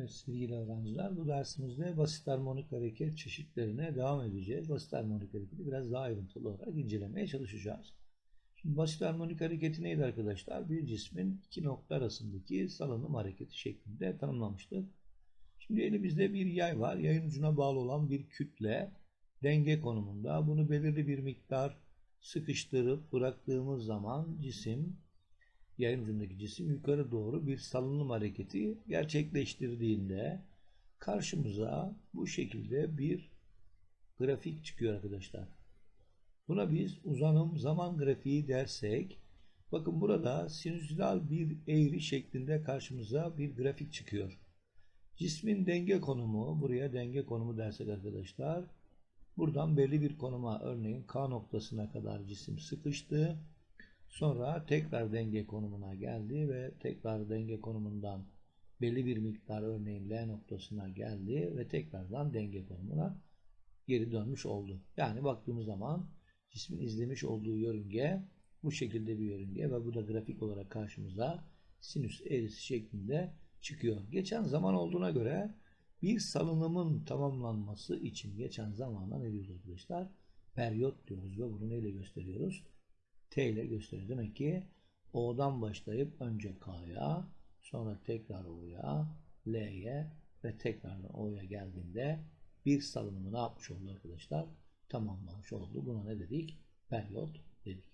Evet sevgili öğrenciler bu dersimizde basit harmonik hareket çeşitlerine devam edeceğiz. Basit harmonik hareketi biraz daha ayrıntılı olarak incelemeye çalışacağız. Şimdi basit harmonik hareketi neydi arkadaşlar? Bir cismin iki nokta arasındaki salınım hareketi şeklinde tanımlamıştık. Şimdi elimizde bir yay var. Yayın ucuna bağlı olan bir kütle denge konumunda. Bunu belirli bir miktar sıkıştırıp bıraktığımız zaman cisim ucundaki cisim yukarı doğru bir salınım hareketi gerçekleştirdiğinde karşımıza bu şekilde bir grafik çıkıyor arkadaşlar. Buna biz uzanım zaman grafiği dersek bakın burada sinüsal bir eğri şeklinde karşımıza bir grafik çıkıyor. Cismin denge konumu buraya denge konumu dersek arkadaşlar buradan belli bir konuma örneğin K noktasına kadar cisim sıkıştı. Sonra tekrar denge konumuna geldi ve tekrar denge konumundan belli bir miktar örneğin L noktasına geldi ve tekrardan denge konumuna geri dönmüş oldu. Yani baktığımız zaman cismin izlemiş olduğu yörünge bu şekilde bir yörünge ve bu da grafik olarak karşımıza sinüs eğrisi şeklinde çıkıyor. Geçen zaman olduğuna göre bir salınımın tamamlanması için geçen zamana ne diyoruz arkadaşlar? Periyot diyoruz ve bunu neyle gösteriyoruz? T ile gösteriyor. Demek ki O'dan başlayıp önce K'ya sonra tekrar O'ya L'ye ve tekrar O'ya geldiğinde bir salınımı ne yapmış oldu arkadaşlar? Tamamlamış oldu. Buna ne dedik? Periyot dedik.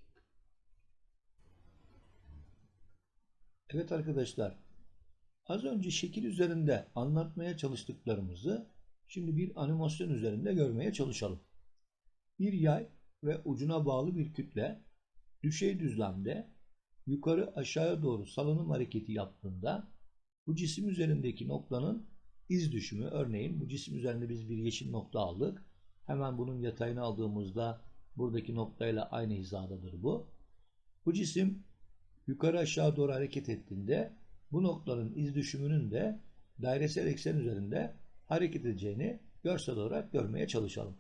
Evet arkadaşlar. Az önce şekil üzerinde anlatmaya çalıştıklarımızı şimdi bir animasyon üzerinde görmeye çalışalım. Bir yay ve ucuna bağlı bir kütle düşey düzlemde yukarı aşağıya doğru salınım hareketi yaptığında bu cisim üzerindeki noktanın iz düşümü örneğin bu cisim üzerinde biz bir yeşil nokta aldık. Hemen bunun yatayını aldığımızda buradaki noktayla aynı hizadadır bu. Bu cisim yukarı aşağı doğru hareket ettiğinde bu noktanın iz düşümünün de dairesel eksen üzerinde hareket edeceğini görsel olarak görmeye çalışalım.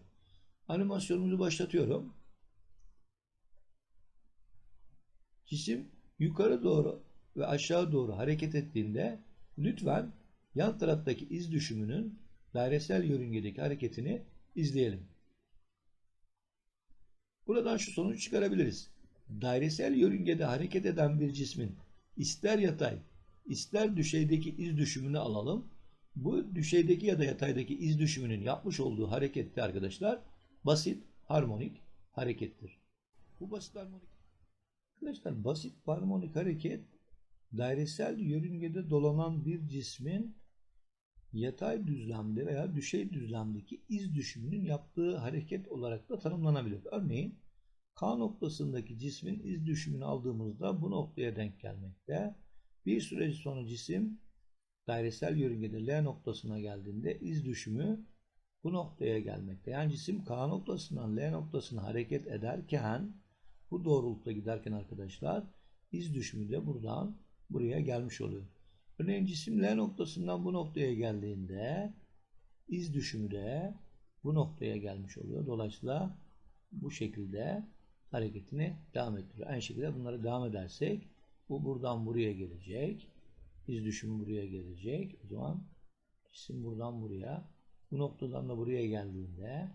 Animasyonumuzu başlatıyorum. Cisim yukarı doğru ve aşağı doğru hareket ettiğinde lütfen yan taraftaki iz düşümünün dairesel yörüngedeki hareketini izleyelim. Buradan şu sonuç çıkarabiliriz. Dairesel yörüngede hareket eden bir cismin ister yatay ister düşeydeki iz düşümünü alalım. Bu düşeydeki ya da yataydaki iz düşümünün yapmış olduğu harekette arkadaşlar basit harmonik harekettir. Bu basit harmonik Arkadaşlar basit harmonik hareket dairesel yörüngede dolanan bir cismin yatay düzlemde veya düşey düzlemdeki iz düşümünün yaptığı hareket olarak da tanımlanabilir. Örneğin K noktasındaki cismin iz düşümünü aldığımızda bu noktaya denk gelmekte. Bir süre sonra cisim dairesel yörüngede L noktasına geldiğinde iz düşümü bu noktaya gelmekte. Yani cisim K noktasından L noktasına hareket ederken bu doğrultuda giderken arkadaşlar iz düşümü de buradan buraya gelmiş oluyor. Örneğin cisim L noktasından bu noktaya geldiğinde iz düşümü de bu noktaya gelmiş oluyor. Dolayısıyla bu şekilde hareketini devam ettiriyor. Aynı şekilde bunları devam edersek bu buradan buraya gelecek. İz düşümü buraya gelecek. O zaman cisim buradan buraya bu noktadan da buraya geldiğinde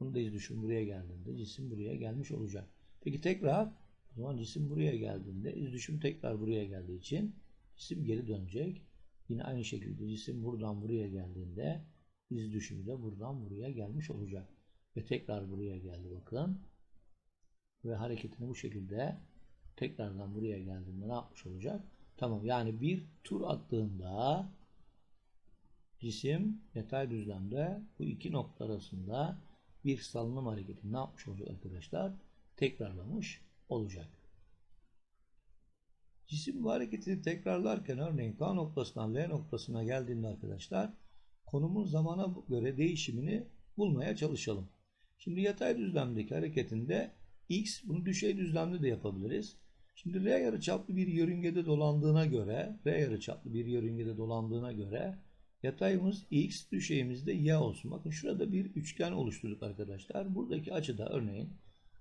bunun da iz düşümü buraya geldiğinde cisim buraya gelmiş olacak. Peki tekrar o zaman cisim buraya geldiğinde iz düşüm tekrar buraya geldiği için cisim geri dönecek. Yine aynı şekilde cisim buradan buraya geldiğinde iz düşümü de buradan buraya gelmiş olacak. Ve tekrar buraya geldi bakın. Ve hareketini bu şekilde tekrardan buraya geldiğinde ne yapmış olacak? Tamam yani bir tur attığında cisim yatay düzlemde bu iki nokta arasında bir salınım hareketi ne yapmış olacak arkadaşlar? Tekrarlamış olacak. Cisim bu hareketini tekrarlarken örneğin K noktasından L noktasına geldiğinde arkadaşlar konumun zamana göre değişimini bulmaya çalışalım. Şimdi yatay düzlemdeki hareketinde X bunu düşey düzlemde de yapabiliriz. Şimdi R yarıçaplı bir yörüngede dolandığına göre R yarıçaplı bir yörüngede dolandığına göre yatayımız X düşeyimiz de Y olsun. Bakın şurada bir üçgen oluşturduk arkadaşlar. Buradaki açıda örneğin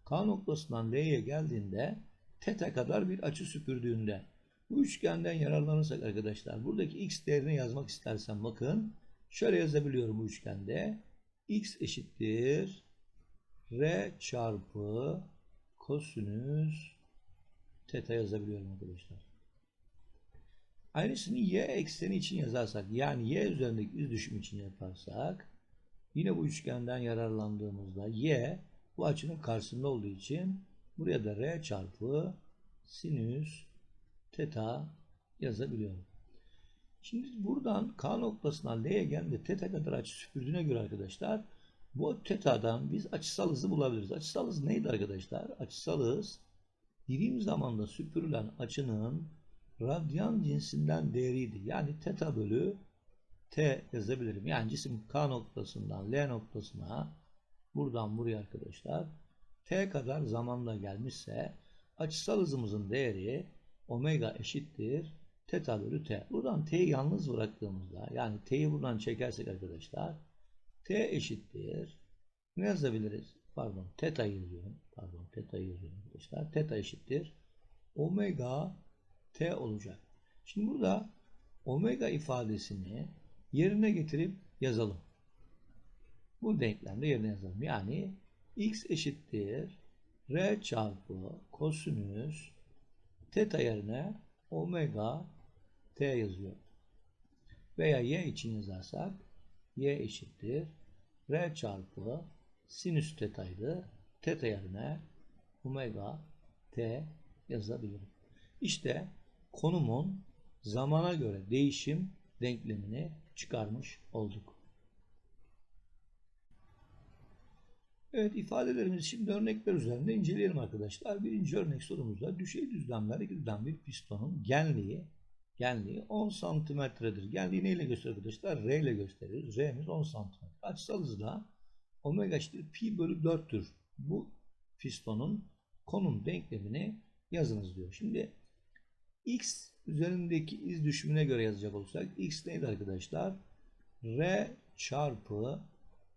K noktasından L'ye geldiğinde teta kadar bir açı süpürdüğünde Bu üçgenden yararlanırsak arkadaşlar buradaki x değerini yazmak istersem bakın şöyle yazabiliyorum bu üçgende. x eşittir r çarpı kosinüs teta yazabiliyorum arkadaşlar. Aynısını y ekseni için yazarsak yani y üzerindeki iz düşüm için yaparsak yine bu üçgenden yararlandığımızda y bu açının karşısında olduğu için buraya da r çarpı sinüs teta yazabiliyorum. Şimdi buradan K noktasından L'ye geldiğinde teta kadar açı süpürdüğüne göre arkadaşlar bu tetadan biz açısal hızı bulabiliriz. Açısal hız neydi arkadaşlar? Açısal hız birim zamanda süpürülen açının radyan cinsinden değeriydi. Yani teta bölü t yazabilirim. Yani cisim K noktasından L noktasına buradan buraya arkadaşlar t kadar zamanda gelmişse açısal hızımızın değeri omega eşittir teta bölü t. Buradan t'yi yalnız bıraktığımızda yani t'yi buradan çekersek arkadaşlar t eşittir ne yazabiliriz? Pardon teta yazıyorum. Pardon teta yazıyorum arkadaşlar. Teta eşittir omega t olacak. Şimdi burada omega ifadesini yerine getirip yazalım. Bu denklemde yerine yazalım. Yani x eşittir r çarpı kosinüs Teta yerine omega t yazıyor. Veya y için yazarsak y eşittir r çarpı sinüs tetaydı. Teta yerine omega t yazabilirim. İşte konumun zamana göre değişim denklemini çıkarmış olduk. Evet ifadelerimizi şimdi örnekler üzerinde inceleyelim arkadaşlar. Birinci örnek sorumuzda düşey düzlemlerde gidilen bir pistonun genliği genliği 10 santimetredir. Genliği neyle gösterir arkadaşlar? R ile gösteririz. R'miz 10 santimetre. Açısal hızla omega eşittir pi bölü 4'tür. Bu pistonun konum denklemini yazınız diyor. Şimdi x üzerindeki iz düşümüne göre yazacak olursak x neydi arkadaşlar? R çarpı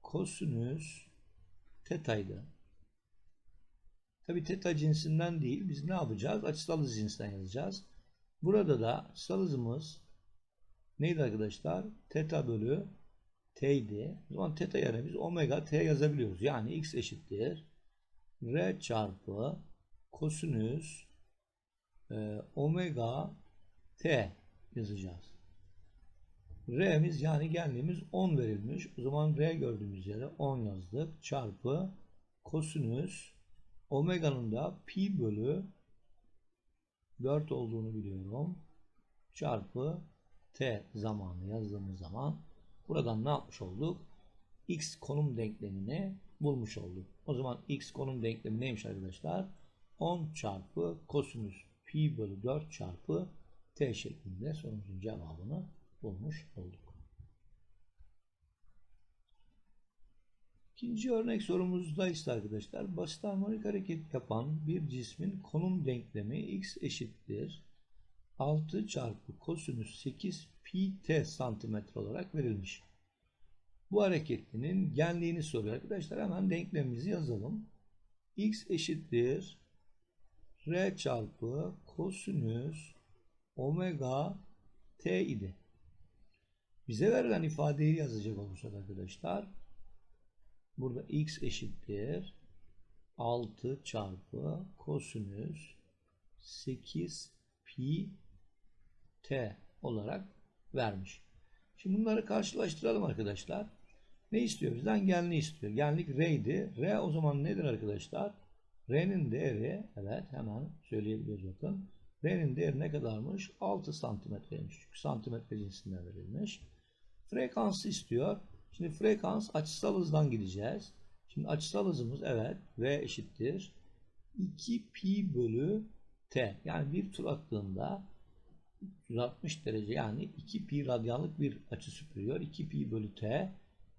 kosinüs tetaydı. Tabi teta cinsinden değil. Biz ne yapacağız? Açısal hız cinsinden yazacağız. Burada da açısal neydi arkadaşlar? Teta bölü t'ydi. O zaman teta yerine biz omega t yazabiliyoruz. Yani x eşittir. R çarpı kosinüs e, omega t yazacağız. R'miz yani genliğimiz 10 verilmiş. O zaman R gördüğümüz yere 10 yazdık. Çarpı kosinüs omega'nın da pi bölü 4 olduğunu biliyorum. Çarpı t zamanı yazdığımız zaman buradan ne yapmış olduk? x konum denklemini bulmuş olduk. O zaman x konum denklemi neymiş arkadaşlar? 10 çarpı kosinüs pi bölü 4 çarpı t şeklinde sorumuzun cevabını bulmuş olduk. İkinci örnek sorumuzda ise arkadaşlar basit harmonik hareket yapan bir cismin konum denklemi x eşittir 6 çarpı kosinüs 8 pi t santimetre olarak verilmiş. Bu hareketlinin genliğini soruyor arkadaşlar. Hemen denklemimizi yazalım. x eşittir r çarpı kosinüs omega t idi. Bize verilen ifadeyi yazacak olursak arkadaşlar burada x eşittir 6 çarpı kosinüs 8 pi t olarak vermiş. Şimdi bunları karşılaştıralım arkadaşlar. Ne istiyor bizden? Genliği istiyor. Genlik r idi. R o zaman nedir arkadaşlar? R'nin değeri evet hemen söyleyebiliyoruz bakın. R'nin değeri ne kadarmış? 6 santimetreymiş. Çünkü santimetre cinsinden verilmiş. Frekansı istiyor. Şimdi frekans açısal hızdan gideceğiz. Şimdi açısal hızımız evet V eşittir. 2 pi bölü T. Yani bir tur attığında 360 derece yani 2 pi radyanlık bir açı süpürüyor. 2 pi bölü T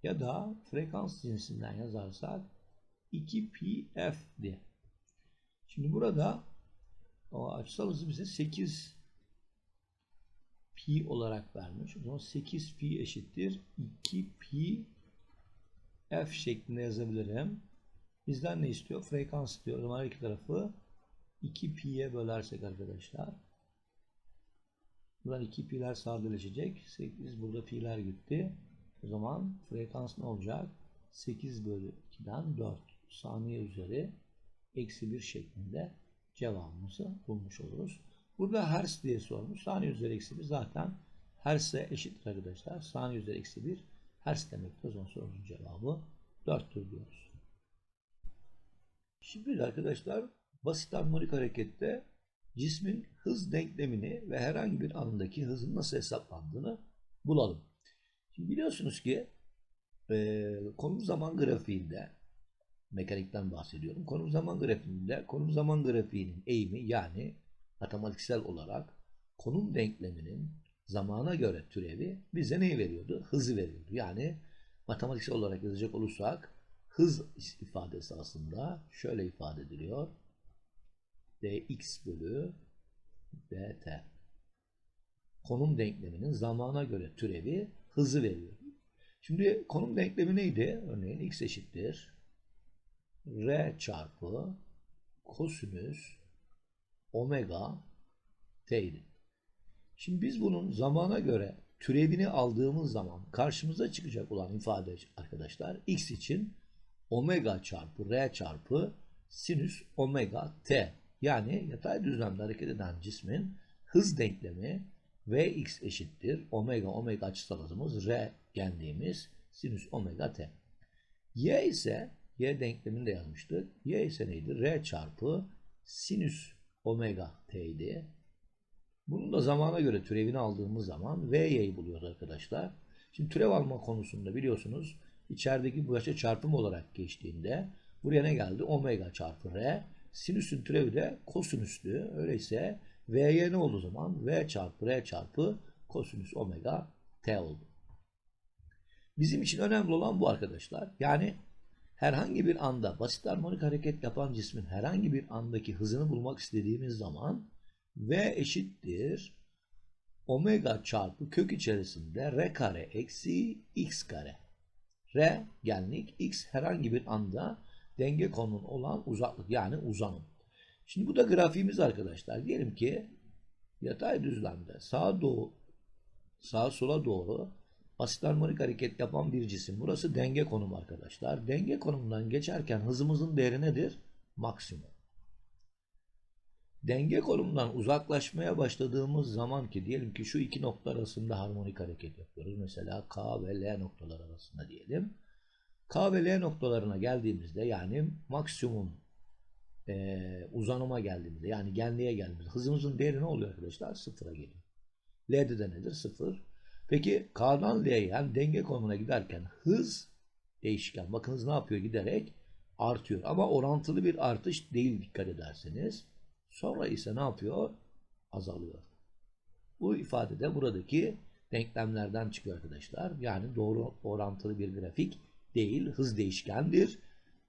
ya da frekans cinsinden yazarsak 2 pi F diye. Şimdi burada o açısal hızı bize 8 pi olarak vermiş. O zaman 8 pi eşittir 2 pi f şeklinde yazabilirim. Bizden ne istiyor? Frekans istiyor. O zaman her iki tarafı 2 pi'ye bölersek arkadaşlar Buradan iki pi'ler sadeleşecek. 8 burada pi'ler gitti. O zaman frekans ne olacak? 8 bölü 2'den 4 saniye üzeri eksi 1 şeklinde cevabımızı bulmuş oluruz. Burada hertz diye sormuş. Saniye üzeri eksi 1 zaten hertz'e eşittir arkadaşlar. Saniye üzeri eksi 1 hertz demektir. O zaman sorunun cevabı 4'tür diyoruz. Şimdi arkadaşlar basit harmonik harekette cismin hız denklemini ve herhangi bir andaki hızın nasıl hesaplandığını bulalım. Şimdi biliyorsunuz ki e, konum zaman grafiğinde mekanikten bahsediyorum. Konum zaman grafiğinde konum zaman grafiğinin eğimi yani matematiksel olarak konum denkleminin zamana göre türevi bize neyi veriyordu? Hızı veriyordu. Yani matematiksel olarak yazacak olursak hız ifadesi aslında şöyle ifade ediliyor. dx bölü dt. Konum denkleminin zamana göre türevi hızı veriyor. Şimdi konum denklemi neydi? Örneğin x eşittir r çarpı kosinüs omega t'ydi. Şimdi biz bunun zamana göre türevini aldığımız zaman karşımıza çıkacak olan ifade arkadaşlar x için omega çarpı r çarpı sinüs omega t yani yatay düzlemde hareket eden cismin hız denklemi vx eşittir omega omega açısal hızımız r genliğimiz sinüs omega t. y ise y denklemini de yazmıştık. y ise neydi? r çarpı sinüs omega t idi. Bunun da zamana göre türevini aldığımız zaman V'yi buluyoruz arkadaşlar. Şimdi türev alma konusunda biliyorsunuz içerideki bu başa çarpım olarak geçtiğinde buraya ne geldi? Omega çarpı R. Sinüsün türevi de kosinüstü. Öyleyse V'ye ne oldu zaman? V çarpı R çarpı kosinüs omega T oldu. Bizim için önemli olan bu arkadaşlar. Yani herhangi bir anda basit harmonik hareket yapan cismin herhangi bir andaki hızını bulmak istediğimiz zaman V eşittir omega çarpı kök içerisinde r kare eksi x kare. R genlik x herhangi bir anda denge konunun olan uzaklık yani uzanım. Şimdi bu da grafiğimiz arkadaşlar. Diyelim ki yatay düzlemde sağa doğru sağa sola doğru basit harmonik hareket yapan bir cisim. Burası denge konumu arkadaşlar. Denge konumundan geçerken hızımızın değeri nedir? Maksimum denge konumundan uzaklaşmaya başladığımız zaman ki diyelim ki şu iki nokta arasında harmonik hareket yapıyoruz. Mesela K ve L noktalar arasında diyelim. K ve L noktalarına geldiğimizde yani maksimum e, uzanıma geldiğimizde yani genliğe geldiğimizde hızımızın değeri ne oluyor arkadaşlar? Sıfıra geliyor. L'de de nedir? Sıfır. Peki K'dan L'ye yani denge konumuna giderken hız değişken. Bakın hız ne yapıyor? Giderek artıyor. Ama orantılı bir artış değil dikkat ederseniz. Sonra ise ne yapıyor? Azalıyor. Bu ifadede buradaki denklemlerden çıkıyor arkadaşlar. Yani doğru orantılı bir grafik değil. Hız değişkendir.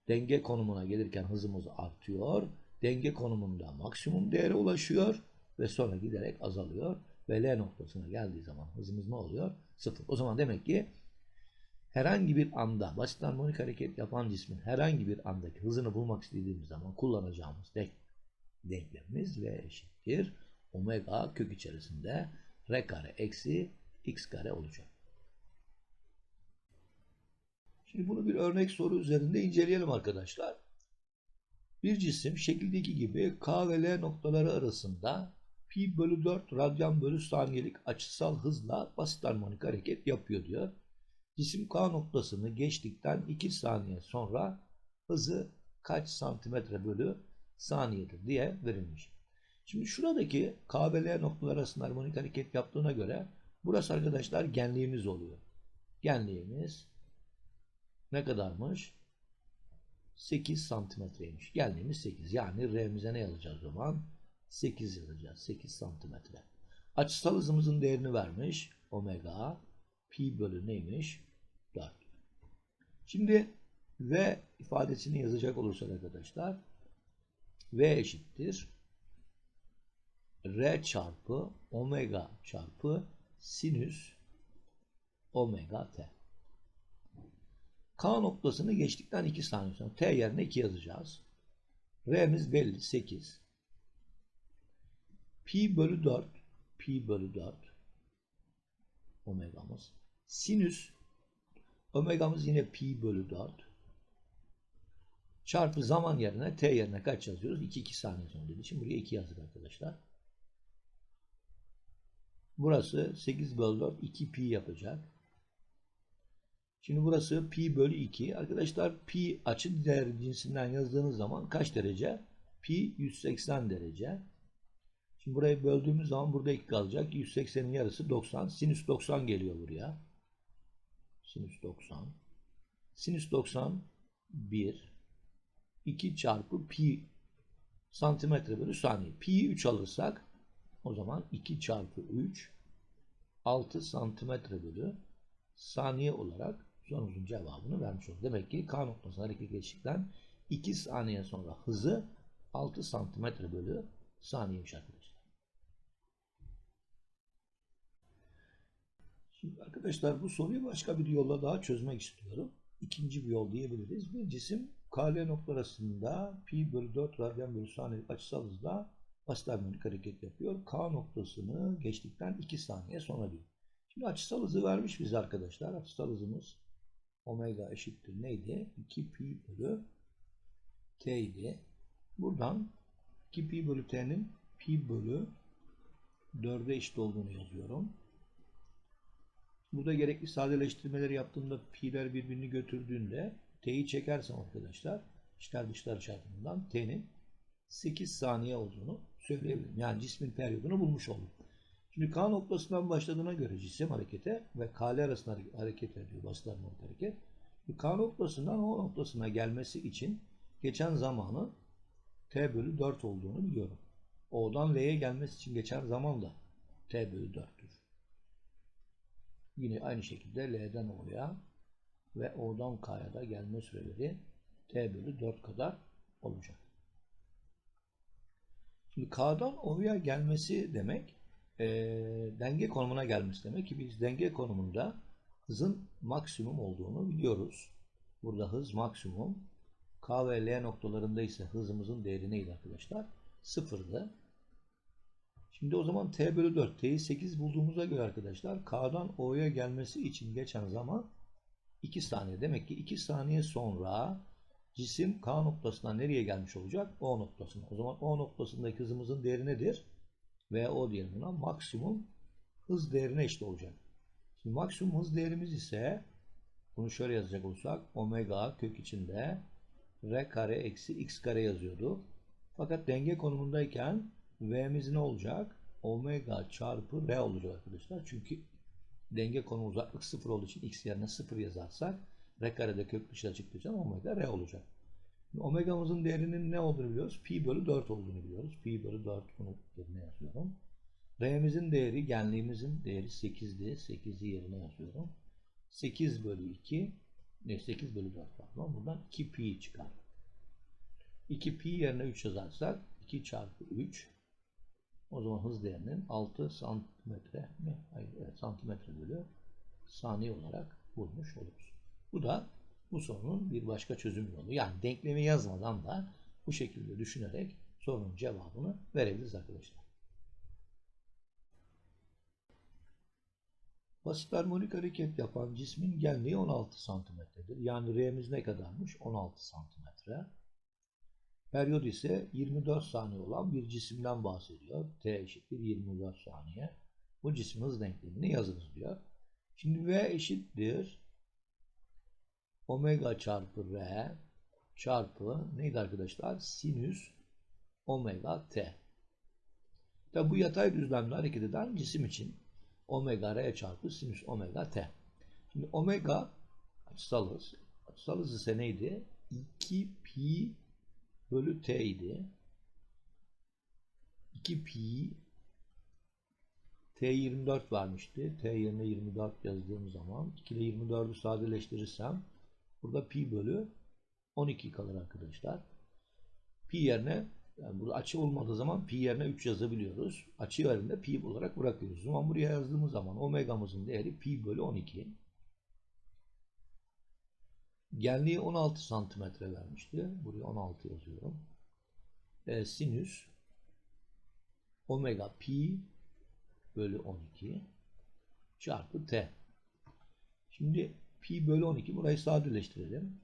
Denge konumuna gelirken hızımız artıyor. Denge konumunda maksimum değere ulaşıyor ve sonra giderek azalıyor. Ve L noktasına geldiği zaman hızımız ne oluyor? Sıfır. O zaman demek ki herhangi bir anda basit harmonik hareket yapan cismin herhangi bir andaki hızını bulmak istediğimiz zaman kullanacağımız denk denklemimiz V eşittir. Omega kök içerisinde R kare eksi X kare olacak. Şimdi bunu bir örnek soru üzerinde inceleyelim arkadaşlar. Bir cisim şekildeki gibi K ve L noktaları arasında pi bölü 4 radyan bölü saniyelik açısal hızla basit harmonik hareket yapıyor diyor. Cisim K noktasını geçtikten 2 saniye sonra hızı kaç santimetre bölü saniyedir diye verilmiş. Şimdi şuradaki KBL noktalar arasında harmonik hareket yaptığına göre burası arkadaşlar genliğimiz oluyor. Genliğimiz ne kadarmış? 8 santimetreymiş. Genliğimiz 8. Yani R'mize ne yazacağız o zaman? 8 yazacağız. 8 santimetre. Açısal hızımızın değerini vermiş. Omega pi bölü neymiş? 4. Şimdi V ifadesini yazacak olursak arkadaşlar V eşittir R çarpı omega çarpı sinüs omega t. K noktasını geçtikten 2 saniye sonra T yerine 2 yazacağız. R'miz belli 8. Pi bölü 4. pi bölü 4 omegamız. Sinüs omegamız yine pi bölü 4 çarpı zaman yerine t yerine kaç yazıyoruz? 2 2 saniye sonra dediği için buraya 2 yazdık arkadaşlar. Burası 8 bölü 4 2 pi yapacak. Şimdi burası pi bölü 2. Arkadaşlar pi açı değer cinsinden yazdığınız zaman kaç derece? Pi 180 derece. Şimdi burayı böldüğümüz zaman burada 2 kalacak. 180'in yarısı 90. Sinüs 90 geliyor buraya. Sinüs 90. Sinüs 90 1 2 çarpı pi santimetre bölü saniye. Pi'yi 3 alırsak o zaman 2 çarpı 3 6 santimetre bölü saniye olarak sorumuzun cevabını vermiş olduk. Demek ki K noktasına hareket geçtikten 2 saniye sonra hızı 6 santimetre bölü saniyeymiş arkadaşlar. Şimdi arkadaşlar bu soruyu başka bir yolla daha çözmek istiyorum. İkinci bir yol diyebiliriz. Bir cisim KL noktasında pi bölü 4 radyan bölü saniye açısal hızla basit hareket yapıyor. K noktasını geçtikten 2 saniye sonra diyor. Şimdi açısal hızı vermiş bize arkadaşlar. Açısal hızımız omega eşittir neydi? 2 pi bölü t idi. Buradan 2 pi bölü t'nin pi bölü 4'e eşit olduğunu yazıyorum. Burada gerekli sadeleştirmeleri yaptığımda pi'ler birbirini götürdüğünde t'yi çekersem arkadaşlar içler dışlar çarpımından t'nin 8 saniye olduğunu söyleyebilirim. Yani cismin periyodunu bulmuş oldum. Şimdi K noktasından başladığına göre cisim harekete ve KL arasında hareket ediyor. Basit harmonik hareket. K noktasından O noktasına gelmesi için geçen zamanın T bölü 4 olduğunu biliyorum. O'dan L'ye gelmesi için geçen zaman da T bölü 4'tür. Yine aynı şekilde L'den O'ya ve O'dan K'ya da gelme süreleri T bölü 4 kadar olacak. Şimdi K'dan O'ya gelmesi demek e, denge konumuna gelmesi demek ki biz denge konumunda hızın maksimum olduğunu biliyoruz. Burada hız maksimum. K ve L noktalarında ise hızımızın değeri neydi arkadaşlar? Sıfırdı. Şimdi o zaman T bölü 4. T'yi 8 bulduğumuza göre arkadaşlar K'dan O'ya gelmesi için geçen zaman 2 saniye. Demek ki 2 saniye sonra cisim K noktasından nereye gelmiş olacak? O noktasına. O zaman O noktasındaki hızımızın değeri nedir? Ve O diyelim buna maksimum hız değerine eşit olacak. Şimdi maksimum hız değerimiz ise bunu şöyle yazacak olsak omega kök içinde r kare eksi x kare yazıyordu. Fakat denge konumundayken v'miz ne olacak? Omega çarpı r olacak arkadaşlar. Çünkü denge konumu uzaklık sıfır olduğu için x yerine sıfır yazarsak r karede kök dışına çıktığı omega r olacak. Omega'mızın değerinin ne olduğunu biliyoruz. Pi bölü 4 olduğunu biliyoruz. Pi bölü 4 bunu yerine yazıyorum. R'mizin değeri, genliğimizin değeri 8'di. 8'i yerine yazıyorum. 8 bölü 2 ne 8 bölü 4 pardon. Buradan 2 pi çıkar. 2 pi yerine 3 yazarsak 2 çarpı 3 o zaman hız değerinin 6 santimetre mi? Hayır, evet, santimetre bölü saniye olarak bulmuş oluruz. Bu da bu sorunun bir başka çözüm yolu. Yani denklemi yazmadan da bu şekilde düşünerek sorunun cevabını verebiliriz arkadaşlar. Basit harmonik hareket yapan cismin genliği 16 santimetredir. Yani R'miz ne kadarmış? 16 santimetre. Periyod ise 24 saniye olan bir cisimden bahsediyor. T eşittir 24 saniye. Bu cismin hız denklemini yazınız diyor. Şimdi V eşittir omega çarpı R çarpı neydi arkadaşlar? Sinüs omega T. Tabi bu yatay düzlemde hareket eden cisim için omega R çarpı sinüs omega T. Şimdi omega açısal hız. Açısal hız ise neydi? 2 pi bölü t idi. 2 pi t 24 vermişti. T yerine 24 yazdığım zaman 2 ile 24'ü sadeleştirirsem burada pi bölü 12 kalır arkadaşlar. Pi yerine yani burada açı olmadığı zaman pi yerine 3 yazabiliyoruz. Açı yerine pi olarak bırakıyoruz. O zaman buraya yazdığımız zaman omegamızın değeri pi bölü 12. Genliği 16 santimetre vermişti. Buraya 16 yazıyorum. E, sinüs omega pi bölü 12 çarpı t. Şimdi pi bölü 12 burayı sadeleştirelim.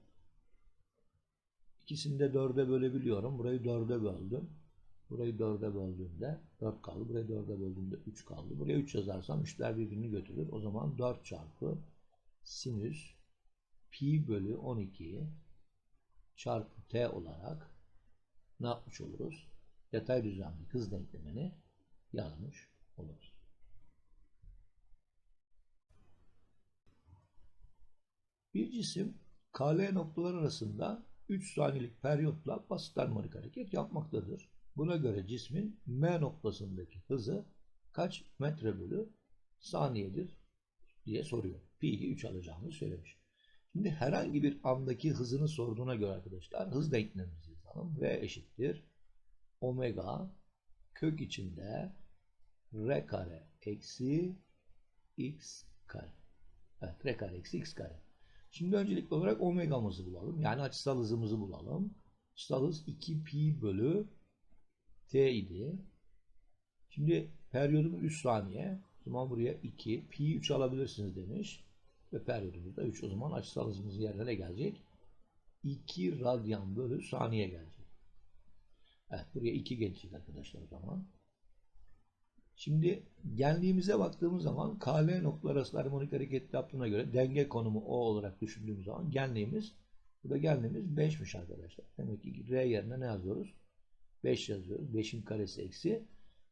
İkisini de 4'e bölebiliyorum. Burayı 4'e böldüm. Burayı 4'e böldüğümde 4 kaldı. Burayı 4'e böldüğümde 3 kaldı. Buraya 3 yazarsam 3'ler birbirini götürür. O zaman 4 çarpı sinüs pi bölü 12 çarpı t olarak ne yapmış oluruz? Yatay düzlemli hız denklemini yazmış oluruz. Bir cisim KL noktalar arasında 3 saniyelik periyotla basit harmonik hareket yapmaktadır. Buna göre cismin M noktasındaki hızı kaç metre bölü saniyedir diye soruyor. Pi'yi 3 alacağını söylemiş. Şimdi herhangi bir andaki hızını sorduğuna göre arkadaşlar hız denklemimizi yazalım. V eşittir omega kök içinde r kare eksi x kare. Evet r kare eksi x kare. Şimdi öncelikli olarak omegamızı bulalım. Yani açısal hızımızı bulalım. Açısal hız 2 pi bölü t idi. Şimdi periyodumuz 3 saniye. O zaman buraya 2. Pi 3 alabilirsiniz demiş. Ve periyodumuz da 3. O zaman açısal hızımızın yerine ne gelecek? 2 radyan bölü saniye gelecek. Evet buraya 2 gelecek arkadaşlar o zaman. Şimdi genliğimize baktığımız zaman KL noktalar arasında harmonik hareket yaptığına göre denge konumu O olarak düşündüğümüz zaman genliğimiz burada genliğimiz 5'miş arkadaşlar. Demek ki R yerine ne yazıyoruz? 5 yazıyoruz. 5'in karesi eksi.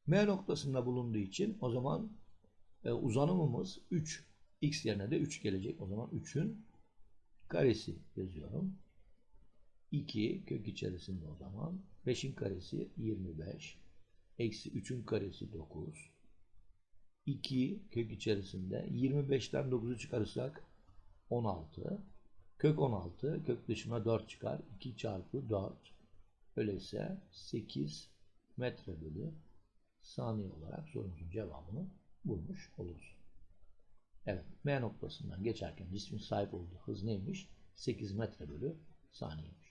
M noktasında bulunduğu için o zaman e, uzanımımız 3. X yerine de 3 gelecek. O zaman 3'ün karesi yazıyorum. 2 kök içerisinde o zaman. 5'in karesi 25. Eksi 3'ün karesi 9. 2 kök içerisinde 25'ten 9'u çıkarırsak 16. Kök 16. Kök dışına 4 çıkar. 2 çarpı 4. Öyleyse 8 metre bölü saniye olarak sorumuzun cevabını bulmuş oluruz. Evet, M noktasından geçerken cismin sahip olduğu hız neymiş? 8 metre bölü saniyeymiş.